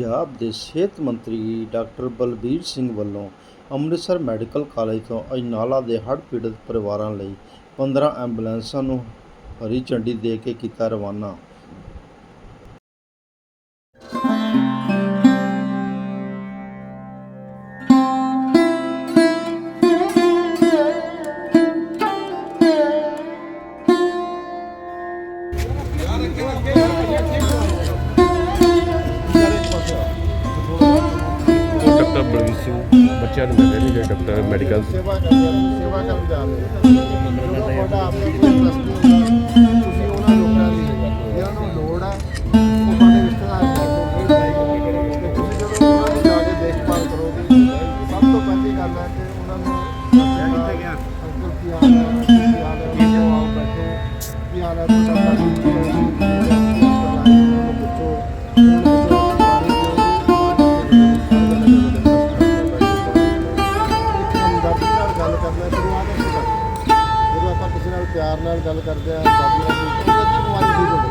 ਪੰਜਾਬ ਦੇ ਸਿਹਤ ਮੰਤਰੀ ਡਾਕਟਰ ਬਲਬੀਰ ਸਿੰਘ ਵੱਲੋਂ ਅੰਮ੍ਰਿਤਸਰ ਮੈਡੀਕਲ ਕਾਲਜ ਤੋਂ ਅਜਨਾਲਾ ਦੇ ਹੜ੍ਹ ਪੀੜਤ ਪਰਿਵਾਰਾਂ ਲਈ 15 ਐਂਬੂਲੈਂਸਾਂ ਨੂੰ ਹਰੀ ਝੰਡੀ ਦੇ ਕੇ ਕੀਤਾ ਰਵਾਨਾ। ਡਾਕਟਰ ਬਲਵੀਰ ਸਿੰਘ ਬੱਚਿਆਂ ਨੂੰ ਮਿਲ ਰਹੇ ਨੇ ਜਿਹੜੇ ਡਾਕਟਰ ਮੈਡੀਕਲ ਸੇਵਾ ਕਰਦੇ ਆ ਸੇਵਾ ਕਰਨ ਜਾ ਰਹੇ ਆ। ਤੁਹਾਡਾ ਆਪਣੇ ਕੋਈ ਇੰਟਰਸਟ ਨਹੀਂ ਹੁੰਦਾ ਤੁਸੀਂ ਉਹਨਾਂ ਲੋਕਾਂ ਦੀ ਜਿਹਨਾਂ ਨੂੰ ਲੋੜ ਆ ਉਹ ਤੁਹਾਡੇ ਰਿਸ਼ਤੇਦਾਰ ਕਰਦੇ ਤੇ ਤੁਸੀਂ ਜਦੋਂ ਉਹਨਾਂ ਦੀ ਜਾ ਕੇ ਦੇਖਭਾਲ ਕਰੋਗੇ ਸਭ ਤੋਂ ਪਹਿਲੀ ਗੱਲ ਹੈ ਕਿ ਉਹਨਾਂ ਨੂੰ ਕਿੱਥੇ ਗਿਆ? ਅੰਕਲ ਕੀ ਹਾਲ ਹੈ ਕੀ ਹਾਲ ਹੈ ਕੀ ਆਓ ਬੈਠੋ ਕੀ ਹਾਲ ਹੈ ਤੁਹਾਡਾ? ਗੱਲ ਕਰਦੇ ਆ ਦਾਦੀ ਨਾਲ ਠੀਕ ਹੋ। ਜਾਂਦੀ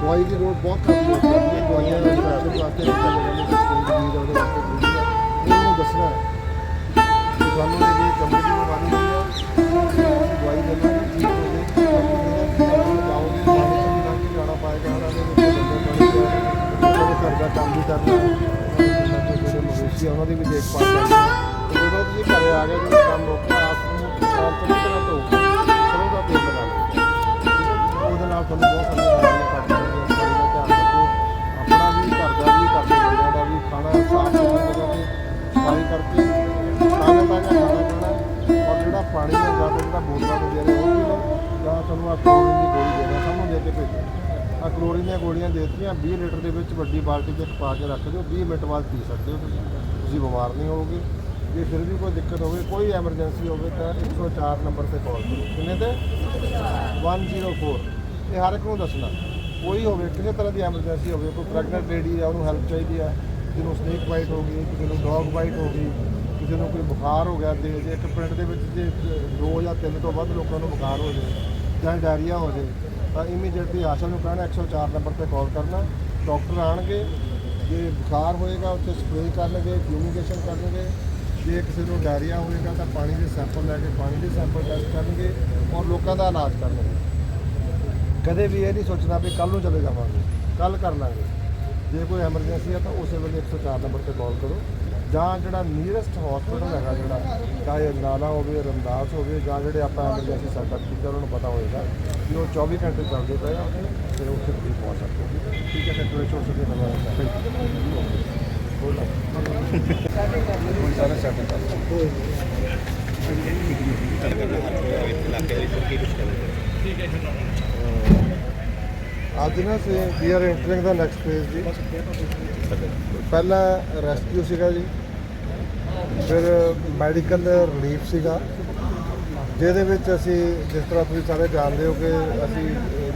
ਦਵਾਈ ਦੀ ਲੋੜ ਬਹੁਤ ਘੱਟ ਲੋੜ ਪੈਂਦੀ ਹੈ ਦਵਾਈਆਂ ਦੇ ਪੈਸੇ ਵਾਸਤੇ ਰੱਖਿਆ ਜਾਂਦਾ ਹੈ ਸਕੂਲ ਦੀ ਉਹਦੇ ਵਾਸਤੇ ਜ਼ਰੂਰੀ ਹੈ ਉਹਨਾਂ ਨੂੰ ਦੱਸਣਾ ਹੈ। ਤੁਹਾਨੂੰ ਇਹ ਜੇ ਦੀ ਬਿਮਾਰੀ ਹੋਈ ਹੈ ਦਵਾਈ ਦੇ ਨਾਲ ਠੀਕ ਹੋ ਗਈ ਵੀ ਜਾਣਾ ਪਾਏਗਾ ਉਹਨਾਂ ਦੇ ਘਰ ਦਾ ਕੰਮ ਵੀ ਕਰਨਾ ਜਿਹੜੇ ਮਵੇਸ਼ੀ ਉਹਨਾਂ ਦੀ ਵੀ ਦੇਖਭਾਲ ਕਰਨੀ ਜਦੋਂ ਤੁਸੀਂ ਘਰੇ ਆ ਗਏ, ਜਦੋਂ ਕੰਮ ਰੋਕਿਆ ਆਪ ਨੂੰ ਸਾਫ਼ ਚੰਗੀ ਤਰ੍ਹਾਂ ਧੋ ਤੁਹਾਨੂੰ ਬਹੁਤ ਸਾਰੀਆਂ ਬਿਮਾਰੀਆਂ ਘੱਟ ਜਾਣਗੀਆਂ ਸਫ਼ਾਈ ਦਾ ਧਿਆਨ ਰੱਖੋ ਆਪਣਾ ਵੀ ਘਰ ਦਾ ਵੀ ਘਰ ਦੇ ਲੋਕਾਂ ਦਾ ਵੀ ਖਾਣਾ ਸਾਫ਼ ਸੁਥਰੀ ਜਗ੍ਹਾ ਤੇ ਸਫ਼ਾਈ ਕਰਕੇ ਤਾਜ਼ਾ ਤਾਜ਼ਾ ਖਾਣਾ ਖਾਣਾ ਔਰ ਜਿਹੜਾ ਪਾਣੀ ਦਾ ਜਾਂ ਜਿਹੜਾ ਬੋਤਲਾਂ ਦੇ ਉਹ ਵੀ ਲਓ, ਜਾਂ ਤੁਹਾਨੂੰ ਆ ਕਲੋਰੀਨ ਦੀ ਗੋਲੀ ਦੇ ਸਾਨੂੰ ਦੇ ਕੇ ਭੇਜੋ। ਆ ਕਲੋਰੀਨ ਦੀਆਂ ਗੋਲੀਆਂ ਦੇ ਦਿੱਤੀਆਂ 20 ਲੀਟਰ ਦੇ ਵਿੱਚ ਵੱਡੀ ਬਾਲਟੀ 'ਚ ਪਾ ਕੇ ਰੱਖ ਦਿਓ 20 ਮਿੰਟ ਬਾਅਦ ਪੀ ਸਕਦੇ ਹੋ ਤੁਸੀਂ। ਤੁਸੀਂ ਬਿਮਾਰ ਨਹੀਂ ਹੋਵੋਗੇ। ਜੇ ਫਿਰ ਵੀ ਕੋਈ ਦਿੱਕਤ ਹੋਵੇ, ਕੋਈ ਐਮਰਜੈਂਸੀ ਹੋਵੇ, ਤਾਂ 104 ਨੰਬਰ ਤੇ ਕਾਲ ਕਰੋ। ਕਿੰਨੇ ਤੇ? 104 ਇਹ ਹਰ ਇੱਕ ਨੂੰ ਦੱਸਣਾ। ਕੋਈ ਹੋਵੇ, ਕਿਸੇ ਤਰ੍ਹਾਂ ਦੀ ਐਮਰਜੈਂਸੀ ਹੋਵੇ, ਕੋਈ ਪ੍ਰੈਗਨੈਂਟ ਲੇਡੀ ਆ, ਉਹਨੂੰ ਹੈਲਪ ਚਾਹੀਦੀ ਆ। ਕਿਸੇ ਨੂੰ ਸਨੇਕ ਬਾਈਟ ਹੋ ਗਈ, ਕਿਸੇ ਨੂੰ ਡੌਗ ਬਾਈਟ ਹੋ ਗਈ, ਕਿਸੇ ਨੂੰ ਕੋਈ ਬੁਖਾਰ ਹੋ ਗਿਆ ਦੇ ਜੇ ਇੱਕ ਪਿੰਡ ਦੇ ਵਿੱਚ ਜੇ ਦੋ ਜਾਂ ਤਿੰਨ ਤੋਂ ਵੱਧ ਲੋਕਾਂ ਨੂੰ ਬੁਖਾਰ ਹੋ ਜਾਵੇ ਜਾਂ ਡਾਇਰੀਆ ਹੋ ਜਾਵੇ ਤਾਂ ਇਮੀਡੀਏਟਲੀ ਆਸ਼ਾ ਨੂੰ ਕਹਿਣਾ 104 ਨੰਬਰ ਤੇ ਕਾਲ ਕਰਨਾ। ਡਾਕਟਰ ਆਣਗੇ, ਜੇ ਬੁਖਾਰ ਹੋਏਗਾ, ਉੱਥੇ ਸਪਰੇਅ ਕਰਨਗੇ ਫਿਊਮੀਗੇਸ਼ਨ ਕਰਨਗੇ। ਜੇ ਕਿਸੇ ਨੂੰ ਡਾਇਰੀਆ ਹੋਏਗਾ, ਤਾਂ ਪਾਣੀ ਦੇ ਸੈਂਪਲ ਲੈ ਕੇ ਪਾਣੀ ਦੇ ਸੈਂਪਲ ਟੈਸਟ ਕਰਨਗੇ ਔਰ ਲੋਕਾਂ ਦਾ ਇਲਾਜ ਕਰਨਗੇ। ਕਦੇ ਵੀ ਇਹ ਨਹੀਂ ਸੋਚਣਾ ਵੀ ਕੱਲ ਨੂੰ ਚਲੇ ਜਾਵਾਂਗੇ ਕੱਲ ਕਰ ਲਾਂਗੇ। ਜੇ ਕੋਈ ਐਮਰਜੈਂਸੀ ਹੈ ਤਾਂ ਉਸੇ ਵੇਲੇ 104 ਨੰਬਰ ਤੇ ਕਾਲ ਕਰੋ। ਜਾਂ ਜਿਹੜਾ ਨੀਅਰੈਸਟ ਹਸਪੀਟਲ ਹੈਗਾ ਜਿਹੜਾ ਚਾਹੇ ਨਾਲਾ ਹੋਵੇ ਰਮਦਾਸ ਹੋਵੇ ਜਾਂ ਜਿਹੜੇ ਆਪਾਂ ਐਮਰਜੈਂਸੀ ਸੈਟਅਪ ਕੀਤੇ ਉਹਨਾਂ ਨੂੰ ਪਤਾ ਹੋਏਗਾ ਕਿ ਉਹ 24 ਘੰਟੇ ਚੱਲਦੇ ਪਏ ਆ ਫਿਰ ਉੱਥੇ ਤੁਸੀਂ ਪਹੁੰਚ ਸਕਦੇ ਹੋ। ਠੀਕ ਹੈ ਫਿਰ ਛੋਟੇ ਛੋਟੇ ਨੰਬਰ ਸਾਰਾ ਸੈਟਅਪ ਕਰ ਅੱਜ ਨਾ ਸੇ ਵੀ ਆਰ ਐਂਟਰਿੰਗ ਦਾ ਨੈਕਸਟ ਫੇਜ਼ ਜੀ। ਪਹਿਲਾ ਰੈਸਕਿਊ ਸੀਗਾ ਜੀ ਫਿਰ ਮੈਡੀਕਲ ਰਿਲੀਫ ਸੀਗਾ। ਜਿਹਦੇ ਵਿੱਚ ਅਸੀਂ ਜਿਸ ਤਰ੍ਹਾਂ ਤੁਸੀਂ ਸਾਰੇ ਜਾਣਦੇ ਹੋ ਕਿ ਅਸੀਂ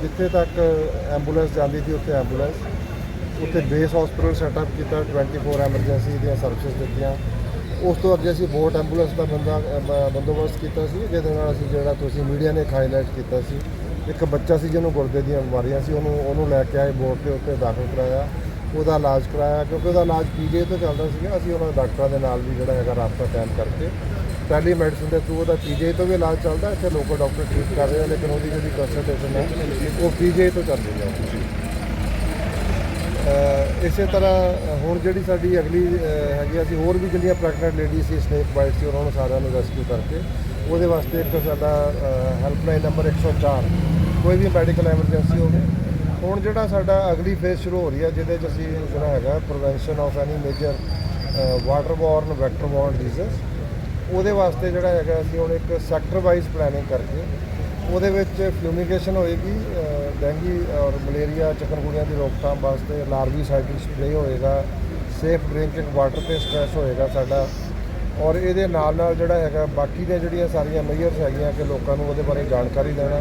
ਜਿੱਥੇ ਤੱਕ ਐਂਬੂਲੈਂਸ ਜਾਂਦੀ ਸੀ ਉੱਥੇ ਐਂਬੂਲੈਂਸ ਉੱਥੇ ਬੇਸ ਹਸਪੀਟਲ ਸੈਟਅਪ ਕੀਤਾ 24 ਐਮਰਜੈਂਸੀ ਦੀਆਂ ਸਰਵਿਸਿਜ਼ ਦਿੱਤੀਆਂ। ਉਸ ਤੋਂ ਅੱਗੇ ਅਸੀਂ ਬੋਟ ਐਂਬੂਲੈਂਸ ਦਾ ਬੰਦਾ ਅਹ, ਬੰਦੋਬਸਤ ਕੀਤਾ ਸੀ ਜਿਹਦੇ ਨਾਲ ਅਸੀਂ ਜਿਹੜਾ ਤੁਸੀਂ ਮੀਡੀਆ ਨੇ ਹਾਈਲਾਈਟ ਕੀਤਾ ਸੀ। ਇੱਕ ਬੱਚਾ ਸੀ ਜਿਹਨੂੰ ਗੁਰਦੇ ਦੀਆਂ ਬਿਮਾਰੀਆਂ ਸੀ ਉਹਨੂੰ ਉਹਨੂੰ ਲੈ ਕੇ ਆਏ ਬੋਟ ਦੇ ਉੱਤੇ ਦਾਖਲ ਕਰਾਇਆ। ਉਹਦਾ ਇਲਾਜ ਕਰਾਇਆ ਕਿਉਂਕਿ ਉਹਦਾ ਇਲਾਜ ਪੀਜੀਆਈ ਤੋਂ ਚੱਲਦਾ ਸੀਗਾ। ਅਸੀਂ ਉਹਨਾਂ ਡਾਕਟਰਾਂ ਦੇ ਨਾਲ ਵੀ ਜਿਹੜਾ ਹੈਗਾ ਰਾਬਤਾ ਕਾਇਮ ਕਰਕੇ ਟੈਲੀ ਮੈਡੀਸਨ ਦੇ ਥਰੂ ਉਹਦਾ ਪੀਜੀਆਈ ਤੋਂ ਵੀ ਇਲਾਜ ਚੱਲਦਾ ਇੱਥੇ ਲੋਕਲ ਡਾਕਟਰ ਟ੍ਰੀਟ ਕਰ ਰਹੇ ਆ ਲੇਕਿਨ ਉਹਦੀ ਜਿਹੜੀ ਕੰਸਲਟੇਸ਼ਨ ਹੈ ਉਹ ਪੀਜੀਆਈ ਤੋਂ ਚੱਲ ਰਹੀ ਹੈ। ਇਸੇ ਤਰ੍ਹਾਂ ਹੁਣ ਜਿਹੜੀ ਸਾਡੀ ਅਗਲੀ ਹੈਗੀ ਅਸੀਂ ਹੋਰ ਵੀ ਜਿਹੜੀਆਂ ਪ੍ਰੈਗਨੈਂਟ ਲੇਡੀਜ਼ ਸੀ ਸਨੇਕ ਬਾਈਟ ਸੀ, ਉਹਨਾਂ ਨੂੰ ਸਾਰਿਆਂ ਨੂੰ ਰੈਸਕਿਊ ਕਰਕੇ, ਉਹਦੇ ਵਾਸਤੇ ਇੱਕ ਸਾਡਾ ਹੈਲਪਲਾਈਨ ਨੰਬਰ 104 ਕੋਈ ਵੀ ਮੈਡੀਕਲ ਐਮਰਜੈਂਸੀ ਹੋਵੇ। ਹੁਣ ਜਿਹੜਾ ਸਾਡਾ ਅਗਲੀ ਫੇਜ਼ ਸ਼ੁਰੂ ਹੋ ਰਹੀ ਹੈ ਜਿਹਦੇ 'ਚ ਅਸੀਂ ਜਿਹੜਾ ਹੈਗਾ prevention of any major waterborne vectorborne disease ਉਹਦੇ ਵਾਸਤੇ ਜਿਹੜਾ ਹੈਗਾ, ਅਸੀਂ ਹੁਣ ਇੱਕ ਸੈਕਟਰ ਵਾਈਜ਼ ਪਲੈਨਿੰਗ ਕਰਕੇ, ਉਹਦੇ ਵਿੱਚ ਫਿਊਮੀਗੇਸ਼ਨ ਹੋਏਗੀ ਡੈਂਗੀ ਔਰ ਮਲੇਰੀਆ, ਚਿਕਨਗੁਨੀਆ ਦੀ ਰੋਕਥਾਮ ਵਾਸਤੇ ਲਾਰਵੀ ਸਾਈਕਲ ਸਪਰੇ ਹੋਏਗਾ, ਸੇਫ ਡਰਿੰਕਿੰਗ ਵਾਟਰ ਤੇ ਸਟ੍ਰੈਸ ਹੋਏਗਾ ਸਾਡਾ। ਔਰ ਇਹਦੇ ਨਾਲ ਨਾਲ ਜਿਹੜਾ ਹੈਗਾ, ਬਾਕੀ ਦੀਆਂ ਜਿਹੜੀਆਂ ਸਾਰੀਆਂ ਮੇਜਰਸ ਹੈਗੀਆਂ ਕਿ ਲੋਕਾਂ ਨੂੰ ਉਹਦੇ ਬਾਰੇ ਜਾਣਕਾਰੀ ਦੇਣਾ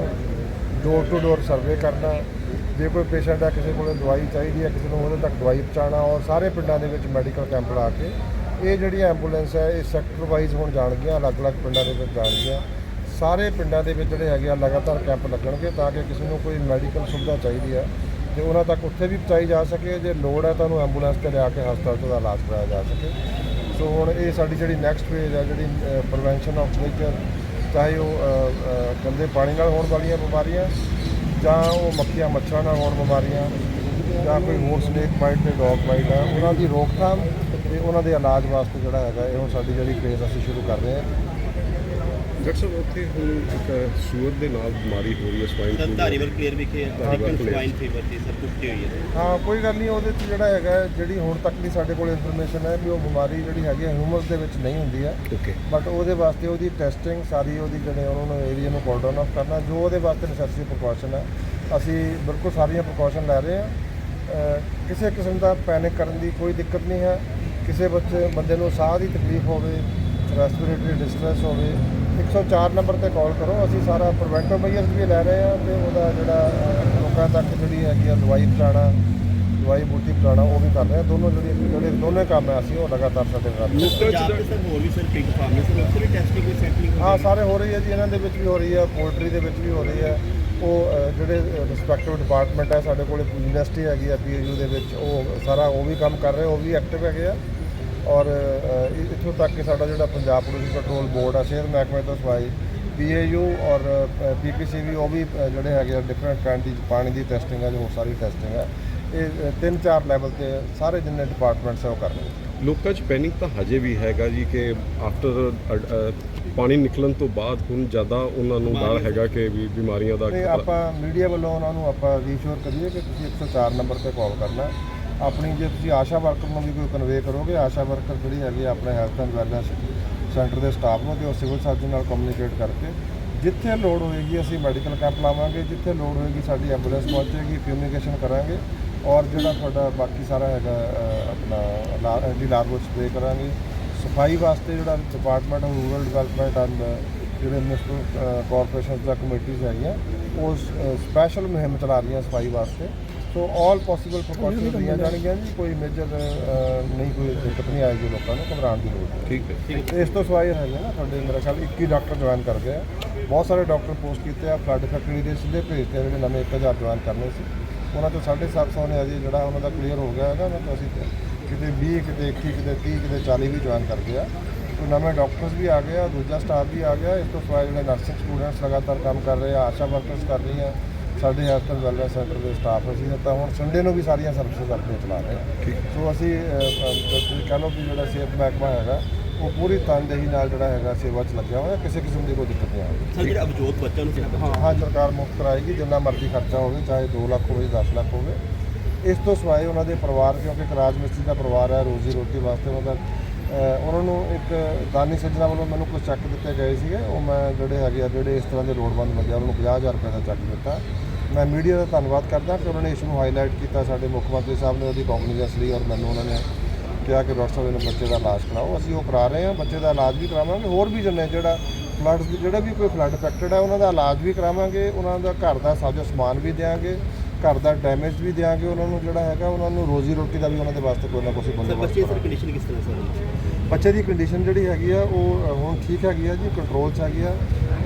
ਡੋਰ ਟੂ ਡੋਰ ਸਰਵੇ ਕਰਨਾ, ਜੇ ਕੋਈ ਪੇਸ਼ੈਂਟ ਆ ਕਿਸੇ ਕੋਲ ਦਵਾਈ ਚਾਹੀਦੀ ਹੈ ਕਿਸੇ ਨੂੰ ਉਹਦੇ ਤੱਕ ਦਵਾਈ ਪਹੁੰਚਾਉਣਾ, ਔਰ ਸਾਰੇ ਪਿੰਡਾਂ ਦੇ ਵਿੱਚ ਮੈਡੀਕਲ ਕੈਂਪ ਲਾ ਕੇ, ਇਹ ਜਿਹੜੀ ਐਂਬੂਲੈਂਸ ਹੈ ਇਹ ਸੈਕਟਰ ਵਾਈਜ਼ ਹੁਣ ਜਾਣਗੀਆਂ, ਅਲੱਗ-ਅਲੱਗ ਪਿੰਡਾਂ ਦੇ ਵਿੱਚ ਜਾਣਗੀਆਂ। ਸਾਰੇ ਪਿੰਡਾਂ ਦੇ ਵਿੱਚ ਜਿਹੜੇ ਹੈਗੇ ਆ ਲਗਾਤਾਰ ਕੈਂਪ ਲੱਗਣਗੇ ਤਾਂ ਕਿ ਕਿਸੇ ਨੂੰ ਕੋਈ ਮੈਡੀਕਲ ਸੁਵਿਧਾ ਚਾਹੀਦੀ ਹੈ ਤੇ ਉਹਨਾਂ ਤੱਕ ਉੱਥੇ ਵੀ ਪਹੁੰਚਾਈ ਜਾ ਸਕੇ, ਜੇ ਲੋੜ ਹੈ ਤਾਂ ਉਹਨੂੰ ਐਂਬੂਲੈਂਸ ਤੇ ਲਿਆ ਕੇ ਹਸਪਤਾਲ ਤੋਂ ਦਾ ਇਲਾਜ ਕਰਾਇਆ ਜਾ ਸਕੇ। ਸੋ ਹੁਣ ਇਹ ਸਾਡੀ ਜਿਹੜੀ ਨੈਕਸਟ ਫੇਜ਼ ਹੈ ਜਿਹੜੀ ਪ੍ਰੀਵੈਂਸ਼ਨ ਆਫ ਨੇਚਰ ਚਾਹੇ ਉਹ ਗੰਦੇ ਪਾਣੀ ਨਾਲ ਹੋਣ ਵਾਲੀਆਂ ਬਿਮਾਰੀਆਂ, ਜਾਂ ਉਹ ਮੱਖੀਆਂ ਮੱਛਰਾਂ ਨਾਲ ਹੋਣ ਬਿਮਾਰੀਆਂ, ਜਾਂ ਕੋਈ ਹੋਰ ਸਨੇਕ ਬਾਈਟ ਤੇ ਡੌਗ ਬਾਈਟ ਹੈ ਉਹਨਾਂ ਦੀ ਰੋਕਥਾਮ ਤੇ ਉਹਨਾਂ ਦੇ ਇਲਾਜ ਵਾਸਤੇ ਜਿਹੜਾ ਹੈਗਾ, ਇਹ ਹੁਣ ਸਾਡੀ ਜਿਹੜੀ ਫੇਜ਼ ਅਸੀਂ ਸ਼ੁਰੂ ਕਰ ਰਹੇ ਹਾਂ। ਡਾਕਟਰ ਸਾਹਿਬ ਉੱਥੇ ਹੁਣ ਇੱਕ ਸੂਅਰ ਦੇ ਨਾਲ ਬਿਮਾਰੀ ਹੋ ਰਹੀ ਹੈ swine sir flu Dhariwal clear ਵਿਖੇ clear। ਸਵਾਈਨ ਫੀਵਰ ਦੀ ਸਰ ਪੁਸ਼ਟੀ ਹੋਈ ਹੈ। ਹਾਂ ਕੋਈ ਗੱਲ ਨਹੀਂ ਉਹਦੇ 'ਚ ਜਿਹੜਾ ਹੈਗਾ ਜਿਹੜੀ ਹੁਣ ਤੱਕ ਦੀ ਸਾਡੇ ਕੋਲ ਇਨਫੋਰਮੇਸ਼ਨ ਹੈ ਵੀ ਉਹ ਬਿਮਾਰੀ ਜਿਹੜੀ ਹੈਗੀ ਹਿਊਮਨਸ ਦੇ ਵਿੱਚ ਨਹੀਂ ਹੁੰਦੀ ਹੈ। ਓਕੇ ਬਟ ਉਹਦੇ ਵਾਸਤੇ ਉਹਦੀ ਟੈਸਟਿੰਗ ਸਾਰੀ ਉਹਦੀ ਜਿਹੜੇ ਉਹਨਾਂ ਨੂੰ ਏਰੀਆ ਨੂੰ ਕੋਲਡਨ ਆਫ ਕਰਨਾ ਜੋ ਉਹਦੇ ਵਾਸਤੇ ਨੈਸੈਸਰੀ ਪ੍ਰੀਕਾਸ਼ਨ ਹੈ। ਅਸੀਂ ਬਿਲਕੁਲ ਸਾਰੀਆਂ ਪ੍ਰੀਕਾਸ਼ਨ ਲੈ ਰਹੇ ਹਾਂ। ਕਿਸੇ ਕਿਸਮ ਦਾ ਪੈਨਿਕ ਕਰਨ ਦੀ ਕੋਈ ਦਿੱਕਤ ਨਹੀਂ ਹੈ। ਕਿਸੇ ਬੱਚੇ ਬੰਦੇ ਨੂੰ ਸਾਹ ਦੀ ਤਕਲੀਫ ਹੋਵੇ ਰੈਸਪੀਰੇਟਰੀ ਡਿਸਟ੍ਰੈਸ ਹੋਵੇ 104 ਨੰਬਰ ਤੇ ਕਾਲ ਕਰੋ ਅਸੀਂ ਸਾਰਾ ਪ੍ਰੀਵੈਂਟਿਵ ਮੈਜਰਸ ਵੀ ਲੈ ਰਹੇ ਹਾਂ ਤੇ ਉਹਦਾ ਜਿਹੜਾ ਲੋਕਾਂ ਤੱਕ ਜਿਹੜੀ ਹੈਗੀ ਆ ਦਵਾਈ ਪਹੁੰਚਾਉਣਾ ਦਵਾਈ ਬੂਟੀ ਪਹੁੰਚਾਉਣਾ ਉਹ ਵੀ ਕਰ ਰਹੇ ਹਾਂ। ਦੋਨੋਂ ਜਿਹੜੀ ਜਿਹੜੇ ਦੋਨੇ ਕੰਮ ਹੈ ਅਸੀਂ ਉਹ ਲਗਾਤਾਰ ਸਾਡੇ ਕਰ ਰਹੇ ਹਾਂ। ਪੰਜਾਬ ਦੇ ਸਰ ਹੋਰ ਵੀ ਸਰ ਪਿਗ ਫਾਰਮ ਸਰ ਉੱਥੇ ਵੀ ਟੈਸਟਿੰਗ ਕੋਈ ਸੈਂਪਲਿੰਗ ਹਾਂ। ਸਾਰੇ ਹੋ ਰਹੀ ਹੈ ਜੀ ਇਹਨਾਂ ਦੇ ਵਿੱਚ ਵੀ ਹੋ ਰਹੀ ਹੈ ਪੋਲਟਰੀ ਦੇ ਵਿੱਚ ਵੀ ਹੋ ਰਹੀ ਹੈ। ਉਹ ਜਿਹੜੇ ਰਿਸਪੈਕਟਿਵ ਡਿਪਾਰਟਮੈਂਟ ਹੈ ਸਾਡੇ ਕੋਲ ਯੂਨੀਵਰਸਿਟੀ ਹੈਗੀ ਆ ਪੀਯੂ ਦੇ ਵਿੱਚ ਉਹ ਸਾਰਾ ਉਹ ਵੀ ਕੰਮ ਕਰ ਰਹੇ ਉਹ ਵੀ ਐਕਟਿਵ ਹੈਗੇ ਆ। ਔਰ ਇੱਥੋਂ ਤੱਕ ਕਿ ਸਾਡਾ ਜਿਹੜਾ ਪੰਜਾਬ ਪੁਲਿਸ ਕੰਟਰੋਲ ਬੋਰਡ ਆ ਸਿਹਤ ਮਹਿਕਮੇ ਤੋਂ ਸਫ਼ਾਈ ਪੀਏਯੂ ਔਰ ਪੀਪੀਸੀ ਵੀ ਉਹ ਵੀ ਜਿਹੜੇ ਹੈਗੇ ਆ ਡਿਫਰੈਂਟ ਕਾਈਂਡ ਦੀ ਪਾਣੀ ਦੀ ਟੈਸਟਿੰਗ ਹੈ ਜੋ ਸਾਰੀ ਟੈਸਟਿੰਗ ਹੈ ਇਹ ਤਿੰਨ ਚਾਰ ਲੈਵਲ ਤੇ ਸਾਰੇ ਜਿੰਨੇ ਡਿਪਾਰਟਮੈਂਟਸ ਹੈ ਉਹ ਕਰ ਰਹੇ ਲੋਕਾਂ 'ਚ ਪੈਨਿਕ ਤਾਂ ਹਜੇ ਵੀ ਹੈਗਾ ਜੀ ਕਿ ਆਫਟਰ ਪਾਣੀ ਨਿਕਲਣ ਤੋਂ ਬਾਅਦ ਹੁਣ ਜ਼ਿਆਦਾ ਉਹਨਾਂ ਨੂੰ ਡਰ ਹੈਗਾ ਕਿ ਵੀ ਬਿਮਾਰੀਆਂ ਦਾ ਖਤਰਾ- ਆਪਾਂ ਮੀਡੀਆ ਵੱਲੋਂ ਉਹਨਾਂ ਨੂੰ ਆਪਾਂ ਰੀਸ਼ੋਰ ਕਰੀਏ ਕਿ ਤੁਸੀਂ 104 ਨੰਬਰ ਤੇ ਕਾਲ ਕਰਨਾ। ਆਪਣੀ ਜੇ ਤੁਸੀਂ ਆਸ਼ਾ ਵਰਕਰ ਨੂੰ ਵੀ ਕੋਈ ਕਨਵੇ ਕਰੋਗੇ, ਆਸ਼ਾ ਵਰਕਰ ਜਿਹੜੀ ਹੈਗੀ ਆ ਆਪਣੇ ਹੈਲਥ ਐਂਡ ਵੈਲਨੈਸ ਸੈਂਟਰ ਦੇ ਸਟਾਫ ਨੂੰ ਤੇ ਉਹ ਸਿਵਲ ਸਰਜਨ ਨਾਲ ਕਮਿਊਨੀਕੇਟ ਕਰਕੇ ਜਿੱਥੇ ਲੋੜ ਹੋਏਗੀ ਅਸੀਂ ਮੈਡੀਕਲ ਕੈਂਪ ਲਾਵਾਂਗੇ, ਜਿੱਥੇ ਲੋੜ ਹੋਏਗੀ ਸਾਡੀ ਐਂਬੂਲੈਂਸ ਪਹੁੰਚੇਗੀ ਕਮਿਊਨੀਕੇਸ਼ਨ ਕਰਾਂਗੇ ਔਰ ਜਿਹੜਾ ਤੁਹਾਡਾ ਬਾਕੀ ਸਾਰਾ ਹੈਗਾ ਆਪਣਾ ਐਂਟੀ ਲਾਰਵਲ ਸਪਰੇ ਕਰਾਂਗੇ। ਸਫ਼ਾਈ ਵਾਸਤੇ ਜਿਹੜਾ department of rural development and ਜਿਹੜੇ ਮਿਊਨਿਸਪਲ ਕਾਰਪੋਰੇਸ਼ਨ ਦਾ ਕਮੇਟੀਜ਼ ਹੈਗੀਆਂ, ਉਹ ਸਪੈਸ਼ਲ ਮੁਹਿੰਮ ਚਲਾ ਰਹੀਆਂ ਸਫ਼ਾਈ ਵਾਸਤੇ। ਸੋ ਆਲ ਪੋਸੀਬਲ ਪ੍ਰੀਕਾਸ਼ਨਸ ਲਈਆਂ ਜਾਣਗੀਆਂ ਜੀ ਕੋਈ ਮੇਜਰ ਨਹੀਂ ਕੋਈ ਦਿੱਕਤ ਨਹੀਂ ਆਏਗੀ ਲੋਕਾਂ ਨੂੰ ਘਬਰਾਉਣ ਦੀ ਲੋੜ ਨਹੀਂ ਠੀਕ ਹੈ ਤੇ ਇਸ ਤੋਂ ਸਿਵਾਏ ਹੈਗੇ ਨਾ ਤੁਹਾਡੇ ਮੇਰੇ ਖਿਆਲ 21 ਡਾਕਟਰ ਜੁਆਇਨ ਕਰ ਗਏ ਆ ਬਹੁਤ ਸਾਰੇ ਡਾਕਟਰ ਪੋਸਟ ਕੀਤੇ ਆ ਫਲੱਡ ਫੈਕਟਰੀ ਦੇ ਸਿੱਧੇ ਭੇਜਤੇ ਆ ਜਿਹੜੇ ਨਵੇਂ 1000 ਜੁਆਇਨ ਕਰਨੇ ਸੀ ਉਹਨਾਂ ਤੋਂ 750 ਨੇ ਅਜੇ ਜਿਹੜਾ ਉਹਨਾਂ ਦਾ ਕਲੀਅਰ ਹੋ ਗਿਆ ਹੈਗਾ ਉਹਨਾਂ ਤੋਂ ਅਸੀਂ ਕਿਤੇ 20 ਕਿਤੇ 21 ਕਿਤੇ 30 ਕਿਤੇ 40 ਵੀ ਜੁਆਇਨ ਕਰ ਗਏ ਆ ਕੋਈ ਨਵੇਂ ਡਾਕਟਰਸ ਵੀ ਆ ਗਏ ਆ ਦੂਜਾ ਸਟਾਫ ਵੀ ਆ ਗਿਆ ਇਸ ਤੋਂ ਸਿਵਾਏ ਜਿਹੜੇ ਨਰਸਿੰਗ ਸਟੂਡੈਂਟਸ ਲਗਾਤਾਰ ਕੰਮ ਕਰ ਰਹੇ ਆ ਆਸ਼ਾ ਵਰਕਰਸ ਕਰ ਰਹੀਆਂ ਸਾਡੇ ਹੈਲਥ ਐਂਡ ਵੈਲਨੈਸ ਸੈਂਟਰ ਦੇ ਸਟਾਫ ਅਸੀਂ ਤਾਂ ਹੁਣ ਸੰਡੇ ਨੂੰ ਵੀ ਸਾਰੀਆਂ ਸਰਵਿਸਿਜ਼ ਆਪਣੀਆਂ ਚਲਾ ਰਹੇ ਠੀਕ। ਸੋ ਅਸੀਂ ਤੁਸੀਂ ਕਹਿ ਲਓ ਵੀ ਜਿਹੜਾ ਸਿਹਤ ਮਹਿਕਮਾ ਹੈਗਾ ਉਹ ਪੂਰੀ ਤਨਦੇਹੀ ਨਾਲ ਜਿਹੜਾ ਹੈਗਾ ਸੇਵਾ 'ਚ ਲੱਗਿਆ ਹੋਇਆ ਕਿਸੇ ਕਿਸਮ ਦੀ ਕੋਈ ਦਿੱਕਤ ਨਹੀਂ ਆਉਂਦੀ। ਸਰ ਜਿਹੜਾ ਅਵਜੋਤ ਬੱਚਾ ਨੂੰ ਹਾਂ ਹਾਂ ਸਰਕਾਰ ਮੁਫਤ ਕਰਾਏਗੀ ਜਿੰਨਾ ਮਰਜ਼ੀ ਖਰਚਾ ਹੋਵੇ ਚਾਹੇ 2 ਲੱਖ ਹੋਵੇ 10 ਲੱਖ ਹੋਵੇ। ਇਸ ਤੋਂ ਸਿਵਾਏ ਉਹਨਾਂ ਦੇ ਪਰਿਵਾਰ ਕਿਉਂਕਿ ਇੱਕ ਰਾਜ ਮਿਸਤਰੀ ਦਾ ਪਰਿਵਾਰ ਹੈ ਰੋਜ਼ੀ ਰੋਟੀ ਵਾਸਤੇ ਉਹਨਾਂ ਉਹਨਾਂ ਨੂੰ ਇੱਕ ਦਾਨੀ ਸੱਜਣਾ ਵੱਲੋਂ ਮੈਨੂੰ ਕੁਝ ਚੱਕ ਦਿੱਤੇ ਗਏ ਸੀਗੇ। ਉਹ ਮੈਂ ਜਿਹੜੇ ਹੈਗੇ ਆ ਜਿਹੜੇ ਇਸ ਤਰ੍ਹਾਂ ਦੇ ਲੋੜਵੰਦ ਬੰਦੇ ਆ ਉਹਨਾਂ ਨੂੰ 50000 ਰੁਪਏ ਦਾ ਚੱਕ ਦਿੱਤਾ। ਮੈਂ ਮੀਡੀਆ ਦਾ ਧੰਨਵਾਦ ਕਰਦਾ ਕਿ ਉਹਨਾਂ ਨੇ ਇਸ ਨੂੰ ਹਾਈਲਾਈਟ ਕੀਤਾ ਸਾਡੇ ਮੁੱਖ ਮੰਤਰੀ ਸਾਹਿਬ ਨੇ ਉਹਦੀ ਕੌਗਨੀਜੈਂਸ ਲਈ ਔਰ ਮੈਨੂੰ ਉਹਨਾਂ ਨੇ ਕਿਹਾ ਕਿ ਡਾਕਟਰ ਸਾਹਿਬ ਇਹਨੂੰ ਬੱਚੇ ਦਾ ਇਲਾਜ ਕਰਾਓ। ਅਸੀਂ ਉਹ ਕਰਾ ਰਹੇ ਹਾਂ ਬੱਚੇ ਦਾ ਇਲਾਜ ਵੀ ਕਰਾਵਾਂਗੇ ਹੋਰ ਵੀ ਜਣੇ ਜਿਹੜਾ ਫਲੱਡ ਜਿਹੜਾ ਵੀ ਕੋਈ ਫਲੱਡ ਅਫੈਕਟਡ ਹੈ ਉਹਨਾਂ ਦਾ ਇਲਾਜ ਵੀ ਕਰਾਵਾਂਗੇ ਉਹਨਾਂ ਦਾ ਘਰ ਦਾ ਸਾਜੋ ਸਮਾਨ ਵੀ ਦਿਆਂਗੇ ਘਰ ਦਾ ਡੈਮੇਜ ਵੀ ਦਿਆਂਗੇ ਉਹਨਾਂ ਨੂੰ ਜਿਹੜਾ ਹੈਗਾ ਉਹਨਾਂ ਨੂੰ ਰੋਜ਼ੀ ਰੋਟੀ ਦਾ ਵੀ ਉਹਨਾਂ ਦੇ ਵਾਸਤੇ ਕੋਈ ਨਾ ਕੋਈ ਬੰਦੋਬਸਤ ਬੱਚੇ ਕਰਾਂਗੇ। ਕੰਡੀਸ਼ਨ ਕਿਸ ਤਰ੍ਹਾਂ ਸਰ ਬੱਚੇ ਦੀ ਕੰਡੀਸ਼ਨ ਜਿਹੜੀ ਹੈਗੀ ਆ ਉਹ ਹੁਣ ਠੀਕ ਹੈਗੀ ਆ ਜੀ ਕੰਟਰੋਲ 'ਚ ਹੈਗੀ ਆ।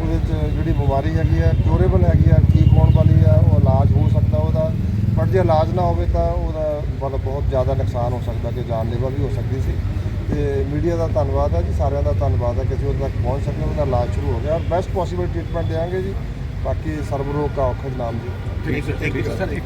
ਉਹਦੇ 'ਚ ਜਿਹੜੀ ਬਿਮਾਰੀ ਹੈਗੀ ਆ ਕਿਉਰੇਬਲ ਹੈਗੀ ਆ ਠੀਕ ਹੋਣ ਵਾਲੀ ਆ ਉਹ ਇਲਾਜ ਹੋ ਸਕਦਾ ਉਹਦਾ। ਪਰ ਜੇ ਇਲਾਜ ਨਾ ਹੋਵੇ ਤਾਂ ਉਹਦਾ ਮਤਲਬ ਬਹੁਤ ਜ਼ਿਆਦਾ ਨੁਕਸਾਨ ਹੋ ਸਕਦਾ ਕਿ ਜਾਨਲੇਵਾ ਵੀ ਹੋ ਸਕਦੀ ਸੀ। ਤੇ ਮੀਡੀਆ ਦਾ ਧੰਨਵਾਦ ਹੈ ਜੀ ਸਾਰਿਆਂ ਦਾ ਧੰਨਵਾਦ ਹੈ ਕਿ ਅਸੀਂ ਉਹਦੇ ਤੱਕ ਪਹੁੰਚ ਸਕੇ ਉਹਦਾ ਇਲਾਜ ਸ਼ੁਰੂ ਹੋ ਗਿਆ। ਬੈਸਟ ਪੋਸੀਬਲ ਟ੍ਰੀਟਮੈਂਟ ਦੇਵਾਂਗੇ ਜੀ। ਬਾਕੀ ਸਰਵ ਰੋਗ ਕਾ ਔਖਦ ਨਾਮ ਜੀ। ਠੀਕ ਹੈ ਥੈਂਕ ਯੂ ਸਰ